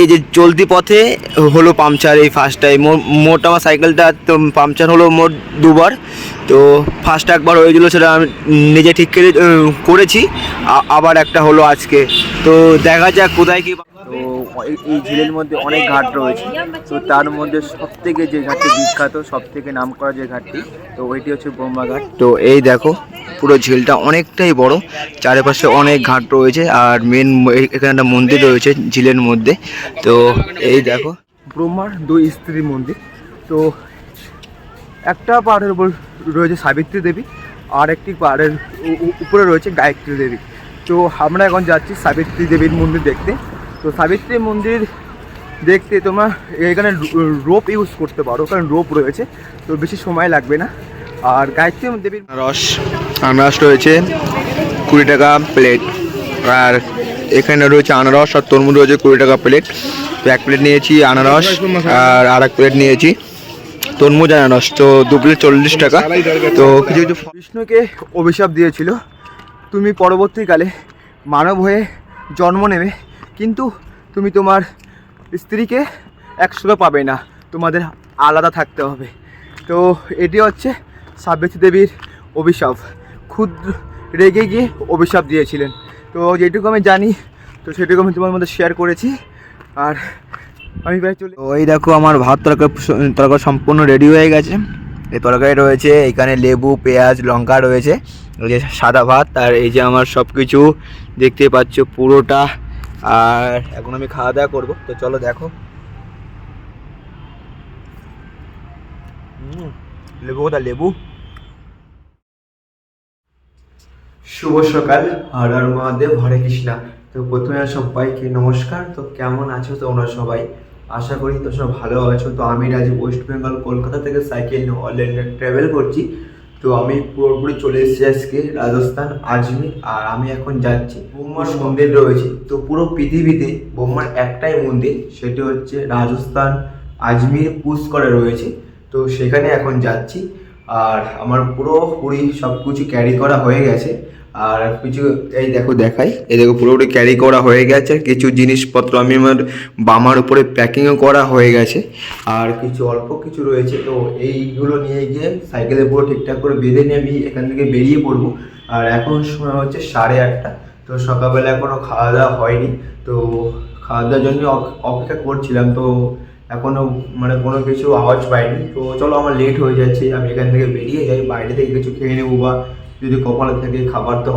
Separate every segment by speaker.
Speaker 1: এই যে চলতি পথে হলো পাংচার এই ফার্স্ট টাইম মোট আমার সাইকেলটা তো পাংচার হলো মোট দুবার। তো ফার্স্ট একবার হয়েছিল সেটা আমি নিজে ঠিক করে করেছি। আবার একটা হলো আজকে। তো দেখা যাক কোথায় কি তো এই- ঝিলের মধ্যে অনেক ঘাট রয়েছে। তো তার মধ্যে সব থেকে যে ঘাটটি বিখ্যাত সব থেকে নাম করা যে ঘাটটি, তো ওইটি হচ্ছে ব্রহ্মা ঘাট। তো এই দেখো, পুরো ঝিলটা অনেকটাই বড়। চারিপাশে অনেক ঘাট রয়েছে আর মেন এখানে একটা মন্দির রয়েছে ঝিলের মধ্যে। তো এই দেখো, ব্রহ্মার দুই স্ত্রী মন্দির। তো একটা পাহাড়ের উপর রয়েছে সাবিত্রী দেবী, আর একটি পাহাড়ের উপরে রয়েছে গায়ত্রী দেবী। তো আমরা এখন যাচ্ছি সাবিত্রী দেবীর মন্দির দেখতে। তো সাবিত্রী মন্দির দেখতে তোমার এখানে রোপ ইউজ করতে পারো কারণ রোপ রয়েছে তো বেশি সময় লাগবে না। আর গায়ত্রী দেবীর রস আনারস রয়েছে কুড়ি টাকা প্লেট আর এখানে রয়েছে আনারস আর তরমুজ রয়েছে কুড়ি টাকা প্লেট তো এক প্লেট নিয়েছি আনারস আর আর এক প্লেট নিয়েছি তরমুজ আনারস। তো দু প্লেট চল্লিশ টাকা। তো কিছু কিছু বিষ্ণুকে অভিশাপ দিয়েছিল তুমি পরবর্তীকালে মানব হয়ে জন্ম নেবে। কিন্তু তুমি তোমার স্ত্রীকে একসাথে পাবে না। তোমাদের আলাদা থাকতে হবে। তো এটি হচ্ছে সাবিত্রী দেবীর অভিশাপ। ক্ষুদ্র রেগে গিয়ে অভিশাপ দিয়েছিলেন। তো যেটুকু আমি জানি, তো সেটুকু আমি তোমার মধ্যে শেয়ার করেছি। আর আমি প্রায় চলে ওই দেখো আমার ভাত তরকারি তরকারি সম্পূর্ণ রেডি হয়ে গেছে। এই তরকারি রয়েছে, এখানে লেবু, পেঁয়াজ, লঙ্কা রয়েছে। ওই যে সাদা ভাত, আর এই যে আমার সব কিছু দেখতে পাচ্ছ পুরোটা আর এখন আমি খাওয়া দাওয়া করব। তো চলো দেখো। লেবু কোথা লেবু? শুভ সকাল হর হর মহাদেব, হরে কৃষ্ণা। তো প্রথমে সবাইকে নমস্কার। তো কেমন আছো তোমরা সবাই? আশা করি তো সব ভালো আছো। তো আমি রাজ ওয়েস্ট বেঙ্গল কলকাতা থেকে সাইকেল নিয়ে অনলাইনে ট্রাভেল করছি। তো আমি পুরোপুরি চলে এসেছি আজকে রাজস্থান আজমির আর আমি এখন যাচ্ছি। বোম্মার মন্দির। রয়েছে। তো পুরো পৃথিবীতে বোম্মার একটাই মন্দির সেটি হচ্ছে রাজস্থান আজমির পুষ্করে রয়েছে। তো সেখানে এখন যাচ্ছি। আর আমার পুরোপুরি সব কিছু ক্যারি করা হয়ে গেছে। আর কিছু, এই দেখো দেখাই। এই দেখো পুরোপুরি ক্যারি করা হয়ে গেছে। কিছু জিনিসপত্র আমি আমার বামার উপরে প্যাকিংও করা হয়ে গেছে। আর কিছু অল্প কিছু রয়েছে, তো এইগুলো নিয়ে গিয়ে সাইকেলে পুরো ঠিকঠাক করে বেঁধে নিয়ে আমি এখান থেকে বেরিয়ে পড়ব। আর এখন সময় হচ্ছে সাড়ে আটটা। তো সকালবেলা এখনও খাওয়া দাওয়া হয়নি। তো খাওয়া দাওয়ার জন্য অপ- অপেক্ষা করছিলাম। তো এখনও মানে কোনো কিছু আওয়াজ পাইনি। তো চলো আমার লেট হয়ে যাচ্ছে। আমি এখান থেকে বেরিয়ে যাই। বাইরে থেকে কিছু খেয়ে নেব বা যদি কপালে থাকে খাবার তো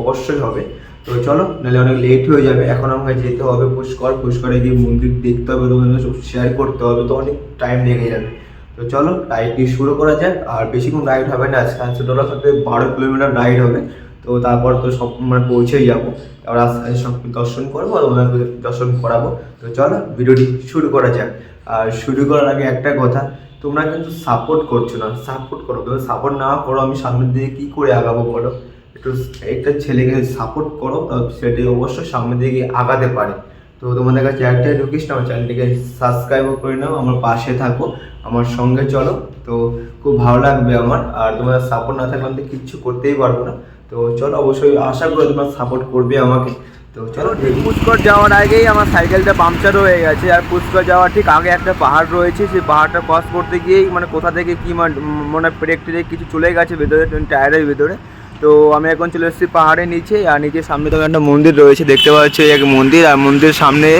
Speaker 1: অবশ্যই হবে। তো চলো, নাহলে অনেক লেট হয়ে যাবে। এখন আমাকে যেতে হবে পুষ্কর। পুষ্করে গিয়ে মন্দির দেখতে হবে, তোমাদের সব শেয়ার করতে হবে। তো অনেক টাইম লেগে যাবে। তো চলো রাইডটি শুরু করা যাক। আর বেশিক্ষণ রাইড হবে না। সানসেট ওরা সাথে বারো কিলোমিটার রাইড হবে। তো তারপর তো সব মানে পৌঁছেই যাব। এবার রাস্তায় সব দর্শন করব ওনাকে দর্শন করাবো। তো চলো ভিডিওটি শুরু করা যাক। আর শুরু করার আগে একটা কথা, তোমরা কিন্তু সাপোর্ট করছ না। সাপোর্ট করো তুমি সাপোর্ট না করো, আমি সামনের দিকে কী করে আগাবো বলো? একটু একটা ছেলেকে সাপোর্ট করো সেটি অবশ্যই সামনের দিকে আগাতে পারে। তো তোমাদের কাছে একটাই রিকোয়েস্ট আমার চ্যানেলটিকে সাবস্ক্রাইবও করে নাও, আমার পাশে থাকো, আমার সঙ্গে চলো। তো খুব ভালো লাগবে আমার, আর তোমাদের সাপোর্ট না থাকলে আমি কিচ্ছু করতেই পারব না। তো চলো, অবশ্যই আশা করি তোমরা সাপোর্ট করবে আমাকে। তো চলো পুষ্কর যাওয়ার আগেই আমার সাইকেলটা পাংচার হয়ে গেছে। আর পুষ্কর যাওয়ার ঠিক আগে একটা পাহাড় রয়েছে, সেই পাহাড়টা ক্রস করতে গিয়েই মানে কোথা থেকে কি মানে মানে ব্রেক ট্রেক কিছু চলে গেছে ভেতরে টায়ারের ভেতরে। তো আমি এখন চলে এসেছি পাহাড়ের নিচে, আর নিচের সামনে তো একটা মন্দির রয়েছে, দেখতে পাচ্ছি এক মন্দির। আর মন্দিরের সামনে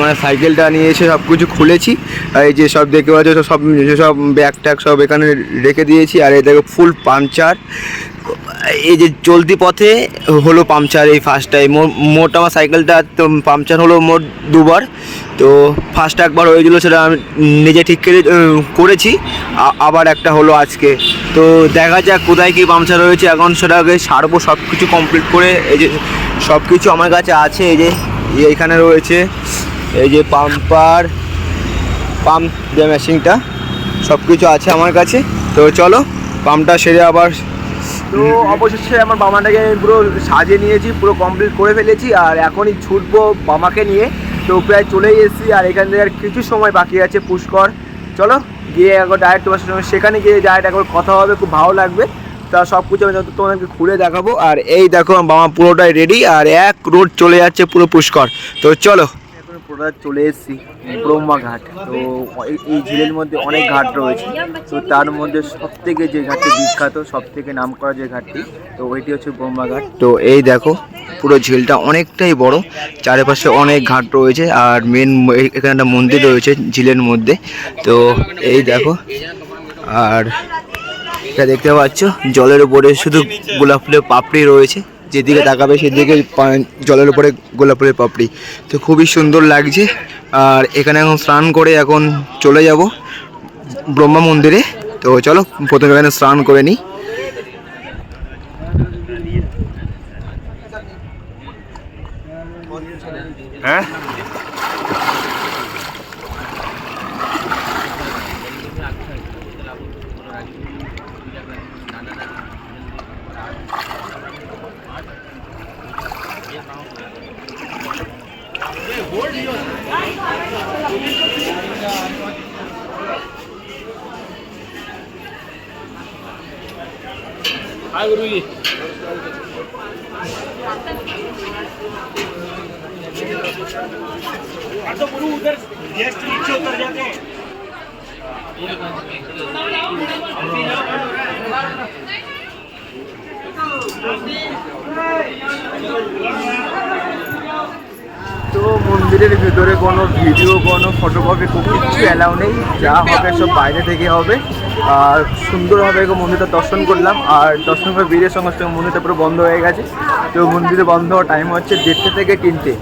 Speaker 1: মানে সাইকেলটা নিয়ে এসে সব কিছু খুলেছি। আর এই যে সব দেখতে পাচ্ছ, সব সব ব্যাগ ট্যাগ সব এখানে রেখে দিয়েছি। আর এই দেখো ফুল পাংচার এই যে চলতি পথে হলো পাংচার এই ফার্স্ট টাইম মোট আমার সাইকেলটা তো পাংচার হলো মোট দুবার। তো ফার্স্ট একবার হয়েছিল সেটা আমি নিজে ঠিক করে করেছি। আবার একটা হলো আজকে। তো দেখা যাক কোথায় কী পাংচার হয়েছে এখন সেটাকে সারবো সব কিছু কমপ্লিট করে। এই যে সব কিছু আমার কাছে আছে। এই যে এইখানে রয়েছে। এই যে পাম্পার, পাম্প যে মেশিনটা সব কিছু আছে আমার কাছে। তো চলো, পাম্পটা সেরে আবার তো অবশেষে আমার বামাটাকে আমি পুরো সাজিয়ে নিয়েছি পুরো কমপ্লিট করে ফেলেছি আর এখনই ছুটবো বামাকে নিয়ে। তো প্রায় চলেই এসেছি আর এখান থেকে আর কিছু সময় বাকি আছে পুষ্কর। চলো গিয়ে একবার ডাইরেক্ট তোমার সঙ্গে সেখানে গিয়ে ডাইরেক্ট একবার কথা হবে খুব ভালো লাগবে। তা সব কিছু আমি তোমাদেরকে ঘুরে দেখাবো। আর এই দেখো আমার বাবা পুরোটাই রেডি আর এক রোড চলে যাচ্ছে পুরো পুষ্কর। তো চলো এখন চলে এসেছি ব্রহ্মা ঘাট। তো এই- এই ঝিলের মধ্যে অনেক ঘাট রয়েছে। তো তার মধ্যে সব থেকে যে ঘাটটি বিখ্যাত সব থেকে নাম করা যে ঘাটটি, তো ওইটি হচ্ছে ব্রহ্মা ঘাট। তো এই দেখো, পুরো ঝিলটা অনেকটাই বড়। চারিপাশে অনেক ঘাট রয়েছে আর মেন এখানে একটা মন্দির রয়েছে ঝিলের মধ্যে। তো এই দেখো, আর এটা দেখতে পাচ্ছ, জলের উপরে শুধু গোলাপ ফুলের পাপড়ি রয়েছে। যেদিকে তাকাবে সেদিকে জলের উপরে গোলাপ ফুলের পাপড়ি। তো খুবই সুন্দর লাগছে। আর এখানে এখন স্নান করে এখন চলে যাব ব্রহ্মা মন্দিরে। তো চলো, প্রথমে এখানে স্নান করে নিই। হ্যাঁ?
Speaker 2: गुरु जी। तो गुरु उधर गेस्ट नीचे उतर जाते हैं।
Speaker 1: তো মন্দিরের ভেতরে কোনো ভিডিও কোনো ফটোগ্রাফি খুব কিছু অ্যালাউ নেই। যা হবে সব বাইরে থেকে হবে। আর সুন্দরভাবে মন্দিরটা দর্শন করলাম। আর দর্শন করে বেরিয়ে সঙ্গে সঙ্গে মন্দিরটা পুরো বন্ধ হয়ে গেছে। তো মন্দিরে বন্ধ হওয়ার টাইম হচ্ছে দেড়টে থেকে তিনটে।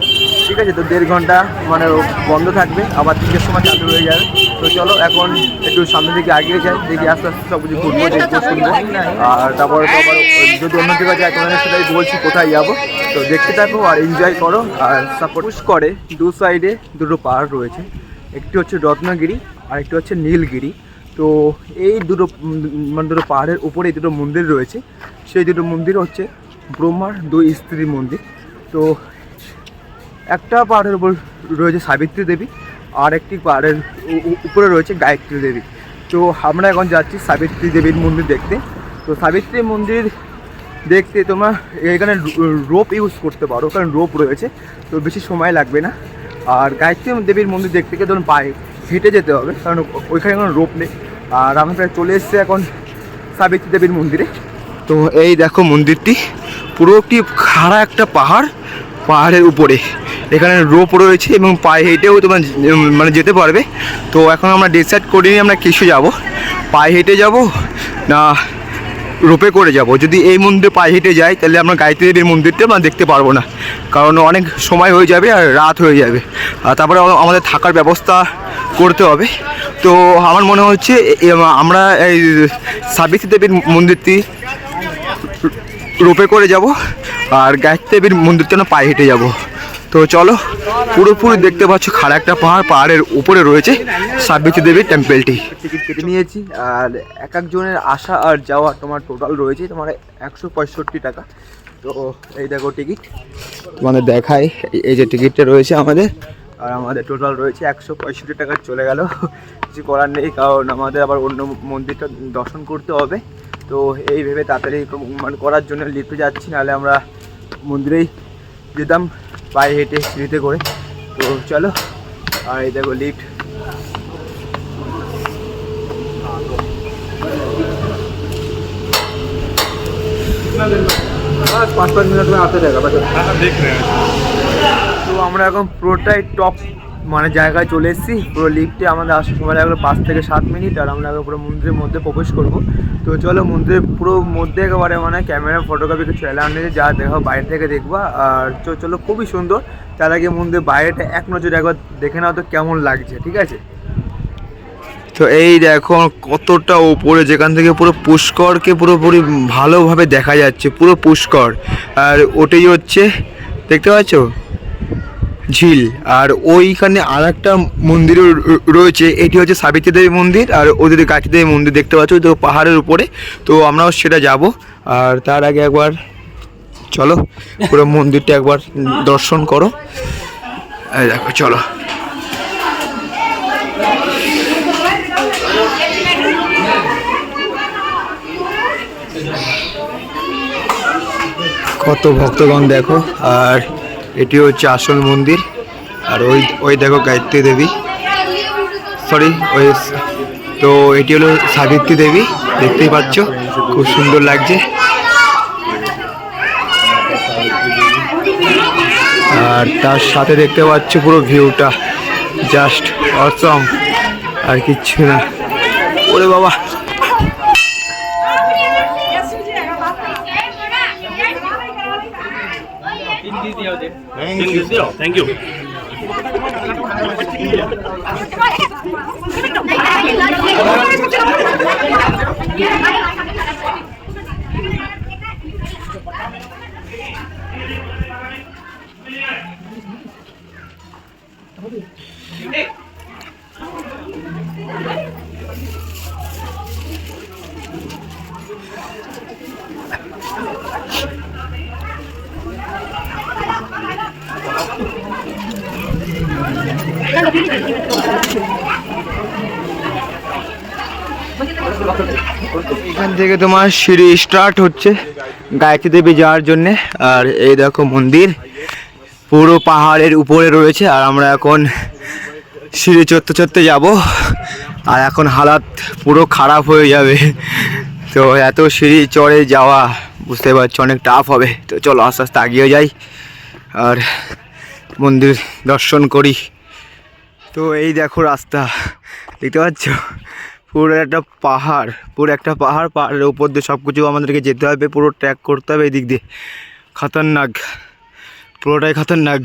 Speaker 1: ঠিক আছে তো দেড় ঘণ্টা মানে বন্ধ থাকবে আবার তিনটের সময় চালু হয়ে যাবে। তো চলো এখন একটু সামনের দিকে আগিয়ে যাই দেখি আস্তে আস্তে সব কিছু ঘুরবো দেখব শুনব। আর তারপর তো আবার যদি অন্য জায়গায় যাই তোমাদের সেটাই বলছি কোথায় যাব। তো দেখতে থাকো আর এনজয় করো আর সাপোর্ট করে দু সাইডে দুটো পাহাড় রয়েছে। একটি হচ্ছে রত্নগিরি আর একটি হচ্ছে নীলগিরি। তো এই দুটো মানে দুটো পাহাড়ের উপরে এই দুটো মন্দির রয়েছে। সেই দুটো মন্দির হচ্ছে ব্রহ্মার দুই স্ত্রী মন্দির। তো একটা পাহাড়ের উপর রয়েছে সাবিত্রী দেবী, আর একটি পাহাড়ের উপরে রয়েছে গায়ত্রী দেবী। তো আমরা এখন যাচ্ছি সাবিত্রী দেবীর মন্দির দেখতে। তো সাবিত্রী মন্দির দেখতে তোমার এখানে রোপ ইউজ করতে পারো, কারণ রোপ রয়েছে, তো বেশি সময় লাগবে না। আর গায়ত্রী দেবীর মন্দির দেখতে গেলে ধরুন পায়ে হেঁটে যেতে হবে, কারণ ওইখানে কোনো রোপ নেই। আর আমরা প্রায় চলে এসেছি এখন সাবিত্রী দেবীর মন্দিরে। তো এই দেখো মন্দিরটি, পুরো একটি খাড়া একটা পাহাড়, পাহাড়ের উপরে। এখানে রোপ রয়েছে এবং পায়ে হেঁটেও তোমার মানে যেতে পারবে। তো এখন আমরা ডিসাইড করিনি আমরা কিছু যাব। পায়ে হেঁটে যাব না রোপে করে যাব। যদি এই মন্দিরে পায়ে হেঁটে যাই, তাহলে আমরা গায়ত্রী দেবীর মন্দিরটা আমরা দেখতে পারব না। কারণ অনেক সময় হয়ে যাবে আর রাত হয়ে যাবে। আর তারপরে আমাদের থাকার ব্যবস্থা করতে হবে। তো আমার মনে হচ্ছে আমরা এই সাবিত্রী দেবীর মন্দিরটি রোপে করে যাব। আর গায়ত্রী দেবীর মন্দিরটা না পায়ে হেঁটে যাব। তো চলো, পুরোপুরি দেখতে পাচ্ছ খাড়া একটা পাহাড়, পাহাড়ের উপরে রয়েছে সাবিত্রী দেবীর টেম্পেলটি টিকিট কেটে নিয়েছি, আর এক একজনের আসা আর যাওয়া তোমার টোটাল রয়েছে তোমার একশো পঁয়ষট্টি টাকা। তো এই দেখো টিকিট তোমাদের দেখাই, এই- যে টিকিটটা রয়েছে আমাদের, আর আমাদের টোটাল রয়েছে একশো পঁয়ষট্টি টাকা চলে গেল। কিছু করার নেই, কারণ আমাদের আবার অন্য মন্দিরটা দর্শন করতে হবে। তো এই ভেবে তাড়াতাড়ি মানে করার জন্য লিফটে যাচ্ছি, নাহলে আমরা মন্দিরেই যেতাম। পায়ে হেঁটে সিঁড়িতে করে তো চলো আর এই দেখো লিফট পাঁচ পাঁচ মিনিট में आते रहेगा बस
Speaker 2: देख रहे हैं
Speaker 1: তো আমরা এখন পুরোটাই টপ মানে জায়গায় চলে এসেছি। পুরো লিফটে আমাদের আসার সময় লাগল পাঁচ থেকে সাত মিনিট আর আমরা পুরো মন্দিরের মধ্যে প্রবেশ করব। তো চলো মন্দিরের পুরো মধ্যে একেবারে মানে ক্যামেরা ফটোগ্রাফি কিছু অ্যালাউ নেই, যা দেখো বাইরে থেকে দেখবা। আর চলো খুবই সুন্দর। তার আগে মন্দিরের বাইরেটা এক নজরে একবার দেখে নাও তো কেমন লাগছে, ঠিক আছে? তো এই দেখো কতটা ওপরে, যেখান থেকে পুরো পুষ্করকে পুরোপুরি ভালোভাবে দেখা যাচ্ছে, পুরো পুষ্কর। আর ওটাই হচ্ছে, দেখতে পাচ্ছ? ঝিল। আর ওইখানে আর একটা মন্দিরও রয়েছে। এটি হচ্ছে সাবিত্রী দেবী মন্দির আর ওদের গাছি দেবী মন্দির দেখতে পাচ্ছ তো পাহাড়ের উপরে। তো আমরাও সেটা যাব। আর তার আগে একবার চলো, পুরো মন্দিরটা একবার দর্শন করো। দেখো, চলো। কত ভক্তগণ দেখো। আর এটি হচ্ছে আসল মন্দির। আর ওই ওই দেখো গায়ত্রী দেবী। সরি ওই তো এটি হলো সাবিত্রী দেবী, দেখতেই পাচ্ছ, খুব সুন্দর লাগছে। আর তার সাথে দেখতে পাচ্ছ পুরো ভিউটা, জাস্ট অসম, আর কিচ্ছু না। ওরে বাবা
Speaker 2: 땡큐 땡큐 땡큐
Speaker 1: এখান থেকে তোমার সিঁড়ি স্টার্ট হচ্ছে গায়ত্রী দেবী যাওয়ার জন্যে। আর এই দেখো মন্দির, পুরো পাহাড়ের উপরে রয়েছে। আর আমরা এখন সিঁড়ি চড়তে চড়তে যাব। আর এখন হালাত পুরো খারাপ হয়ে যাবে। তো এত সিঁড়ি চড়ে যাওয়া বুঝতে পারছ, অনেক টাফ হবে। তো চলো আস্তে আস্তে আগিয়ে যাই। আর মন্দির দর্শন করি। তো এই দেখো রাস্তা, দেখতে পাচ্ছ? পুরো একটা পাহাড়, পুরো একটা পাহাড়, পাহাড়ের উপর দিয়ে সব কিছু আমাদেরকে যেতে হবে, পুরো ট্র্যাক করতে হবে এই দিক দিয়ে। খতরনাক, পুরোটাই খতরনাক।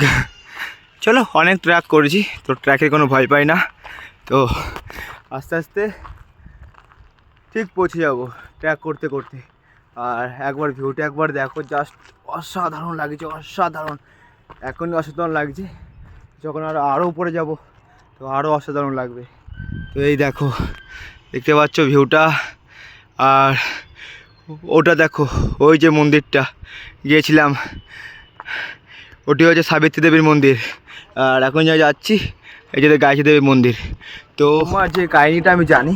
Speaker 1: চলো, অনেক ট্র্যাক করেছি, তো ট্র্যাকের কোনো ভয় পাই না। তো আস্তে আস্তে ঠিক পৌঁছে যাব ট্র্যাক করতে করতে। আর একবার ভিউটা একবার দেখো জাস্ট অসাধারণ লাগছে, অসাধারণ। এখনই অসাধারণ লাগছে, যখন আর আরও উপরে যাব। তো আরও অসাধারণ লাগবে। তো এই দেখো, দেখতে পাচ্ছ ভিউটা। আর ওটা দেখো, ওই যে মন্দিরটা, গিয়েছিলাম। ওটি হচ্ছে সাবিত্রী দেবীর মন্দির। আর এখন যা যাচ্ছি, এই যে গায়ত্রী দেবীর মন্দির। তো আমার যে কাহিনিটা আমি জানি,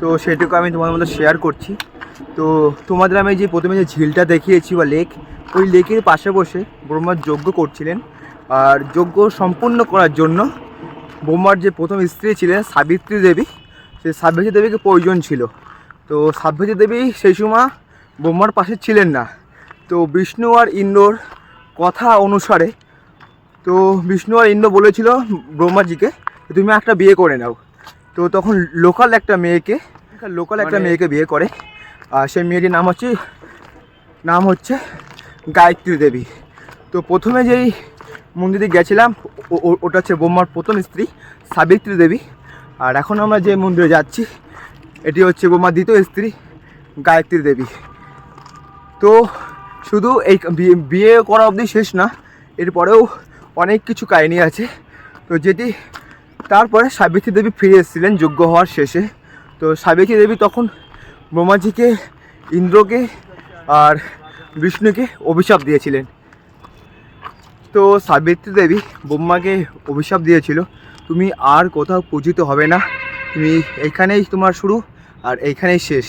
Speaker 1: তো সেটুকু আমি তোমাদের মধ্যে শেয়ার করছি। তো তোমাদের আমি যে প্রথমে যে ঝিলটা দেখিয়েছি বা লেক ওই লেকের পাশে বসে ব্রহ্মার যজ্ঞ করছিলেন। আর যজ্ঞ সম্পূর্ণ করার জন্য ব্রহ্মার যে প্রথম স্ত্রী ছিলেন সাবিত্রী দেবী সেই সাবিত্রী দেবীকে প্রয়োজন ছিল। তো সাবিত্রী দেবী সেই সময় ব্রহ্মার পাশে ছিলেন না। তো বিষ্ণু আর ইন্দ্রর কথা অনুসারে তো বিষ্ণু আর ইন্দ্র বলেছিল ব্রহ্মাজিকে তুমি একটা বিয়ে করে নাও। তো তখন লোকাল একটা মেয়েকে লোকাল একটা মেয়েকে বিয়ে করে আর সেই মেয়েটির নাম হচ্ছে নাম হচ্ছে গায়ত্রী দেবী। তো প্রথমে যেই মন্দিরে গেছিলাম ওটা হচ্ছে ব্রহ্মার প্রথম স্ত্রী, সাবিত্রী দেবী। আর এখন আমরা যে মন্দিরে যাচ্ছি, এটি হচ্ছে ব্রহ্মার দ্বিতীয় স্ত্রী, গায়ত্রী দেবী। তো শুধু এই বিয়ে করা অবধি শেষ না, এরপরেও অনেক কিছু কাহিনী আছে। তো যেটি, তারপরে সাবিত্রী দেবী ফিরে এসেছিলেন যোগ্য হওয়ার শেষে। তো সাবিত্রী দেবী তখন ব্রহ্মাজিকে, ইন্দ্রকে আর বিষ্ণুকে অভিশাপ দিয়েছিলেন। তো সাবিত্রী দেবী ব্রহ্মাকে অভিশাপ দিয়েছিল। তুমি আর কোথাও পূজিত হবে না। তুমি এইখানেই তোমার শুরু আর এইখানেই শেষ।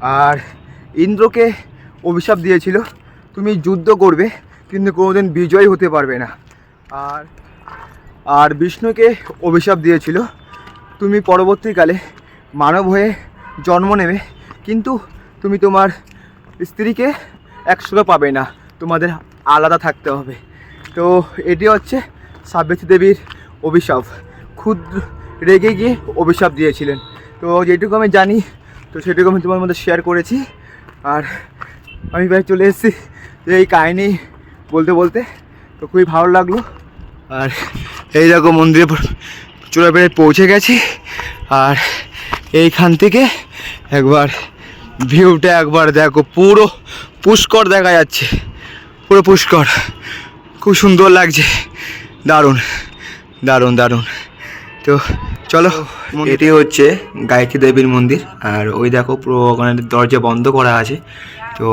Speaker 1: আর ইন্দ্রকে অভিশাপ দিয়েছিল। তুমি যুদ্ধ করবে, কিন্তু কোনোদিন বিজয় হতে পারবে না। আর আর বিষ্ণুকে অভিশাপ দিয়েছিল। তুমি পরবর্তীকালে মানব হয়ে জন্ম নেবে, কিন্তু তুমি তোমার স্ত্রীকে একসঙ্গে পাবে না। তোমাদের আলাদা থাকতে হবে। তো এটি হচ্ছে সাবিত্রী দেবীর অভিশাপ। ক্ষুদ্র রেগে গিয়ে অভিশাপ দিয়েছিলেন। তো যেটুকু আমি জানি, তো সেটুকু আমি তোমার মধ্যে শেয়ার করেছি। আর আমি প্রায় চলে এসেছি এই কাহিনি বলতে বলতে। তো খুবই ভালো লাগল। আর এই দেখো মন্দিরে চূড়া পেরে পৌঁছে গেছি। আর এইখান থেকে একবার ভিউটা একবার দেখো, পুরো পুষ্কর দেখা যাচ্ছে। পুরো পুষ্কর। খুব সুন্দর লাগছে। দারুণ দারুণ দারুণ। তো চলো এটি হচ্ছে গায়ত্রী দেবীর মন্দির। আর ওই দেখো পুরো ওখানে দরজা বন্ধ করা আছে। তো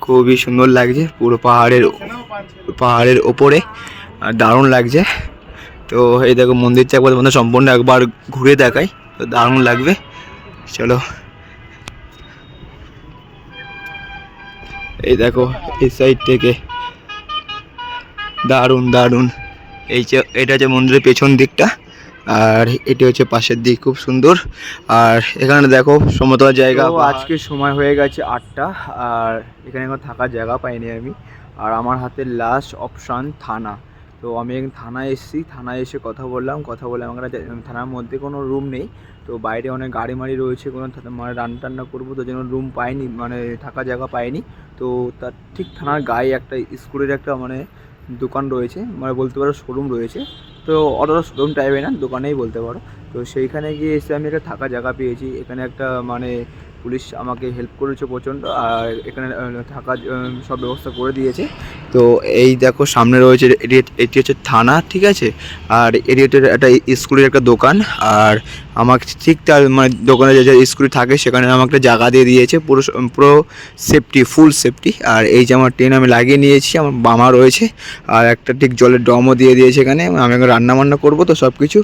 Speaker 1: খুবই সুন্দর লাগছে পুরো পাহাড়ের পাহাড়ের ওপরে। আর দারুণ লাগছে। তো এই দেখো মন্দিরটা একবার তোমাদের সম্পূর্ণ একবার ঘুরে দেখাই। তো দারুণ লাগবে। চলো। এই দেখো এই সাইড থেকে দারুণ দারুণ। এই যে এটা হচ্ছে মন্দিরের পেছন দিকটা আর এটি হচ্ছে পাশের দিক খুব সুন্দর। আর এখানে দেখো সমতল জায়গা
Speaker 3: আজকে সময় হয়ে গেছে আটটা আর এখানে এখন থাকার জায়গা পাইনি আমি। আর আমার হাতে লাস্ট অপশান থানা। তো আমি এখন থানায় এসেছি থানায় এসে কথা বললাম কথা বলে আমার থানার মধ্যে কোনো রুম নেই। তো বাইরে অনেক গাড়ি মাড়ি রয়েছে কোনো মানে রান্না টান্না করব তো জন্য রুম পাইনি মানে থাকার জায়গা পাইনি। তো তার ঠিক থানার গায়ে একটা স্কুলের একটা মানে দোকান রয়েছে মানে বলতে পারো শোরুম রয়েছে। তো অতটা শোরুম টাইপের না, দোকানেই বলতে পারো। তো সেইখানে গিয়ে এসে আমি একটা থাকা জায়গা পেয়েছি। এখানে একটা মানে পুলিশ আমাকে হেল্প করেছে প্রচণ্ড, আর এখানে থাকার সব ব্যবস্থা করে দিয়েছে।
Speaker 1: তো এই দেখো, সামনে রয়েছে এটি হচ্ছে থানা, ঠিক আছে? আর এটি হচ্ছে একটা স্কুলের একটা দোকান, আর আমাকে ঠিক তার মানে দোকানে যে যে স্কুল থাকে, সেখানে আমাকে একটা জায়গা দিয়ে দিয়েছে, পুরো পুরো সেফটি ফুল সেফটি আর এই যে আমার ট্রেন আমি লাগিয়ে নিয়েছি, আমার বামা রয়েছে, আর একটা ঠিক জলের ডমও দিয়ে দিয়েছে এখানে আমি এখন রান্না বান্না করব তো সব কিছু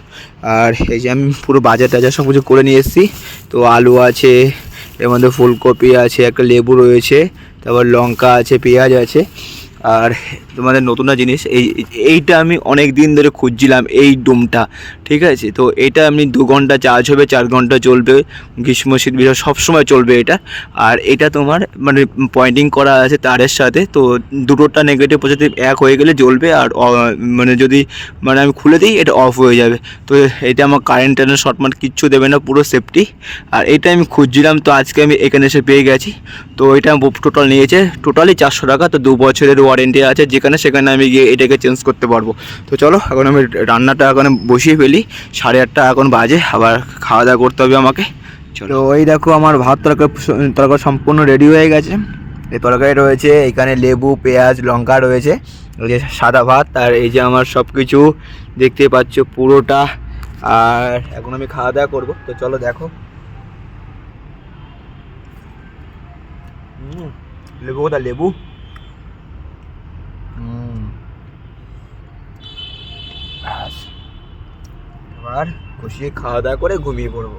Speaker 1: আর এই যে আমি পুরো বাজার টাজার সব কিছু করে নিয়ে এসেছি, তো আলু আছে এর মধ্যে ফুলকপি আছে একটা লেবু রয়েছে তারপর লঙ্কা আছে পেঁয়াজ আছে আর তোমাদের নতুন একটা জিনিস, এই, এইটা আমি অনেক দিন ধরে খুঁজছিলাম, এই ডুমটা, ঠিক আছে? তো এটা আমি দু ঘণ্টা চার্জ হবে, চার ঘণ্টা চলবে, গ্রীষ্ম শীত বিষয় সবসময় চলবে এটা। আর এটা তোমার মানে পয়েন্টিং করা আছে তারের সাথে, তো দুটোটা নেগেটিভ পজিটিভ এক হয়ে গেলে জ্বলবে আর মানে যদি মানে আমি খুলে দিই, এটা অফ হয়ে যাবে। তো এটা আমার কারেন্ট টারেন্ট শর্ট মার্ট কিচ্ছু দেবে না, পুরো সেফটি আর এটা আমি খুঁজছিলাম, তো আজকে আমি এখানে এসে পেয়ে গেছি। তো এটা টোটাল নিয়েছে টোটালি চারশো টাকা, তো দু বছরের ওয়ারেন্টি আছে যেখানে সেখানে আমি গিয়ে এটাকে চেঞ্জ করতে পারব। তো চলো, এখন আমি রান্নাটা এখন বসিয়ে ফেলি। সাড়ে আটটা এখন বাজে, আবার খাওয়া দাওয়া করতে হবে আমাকে। চলো।
Speaker 3: ওই দেখো আমার ভাত তরকারি তরকারি সম্পূর্ণ রেডি হয়ে গেছে। এই তরকারি রয়েছে, এখানে লেবু, পেঁয়াজ, লঙ্কা রয়েছে
Speaker 1: ওই যে সাদা ভাত, আর এই যে আমার সব কিছু দেখতে পাচ্ছ পুরোটা। আর এখন আমি খাওয়া দাওয়া করব। তো চলো দেখো।
Speaker 3: লেবু কোথায়? লেবু? এবার কষিয়ে খাওয়া দাওয়া করে ঘুমিয়ে পড়ব।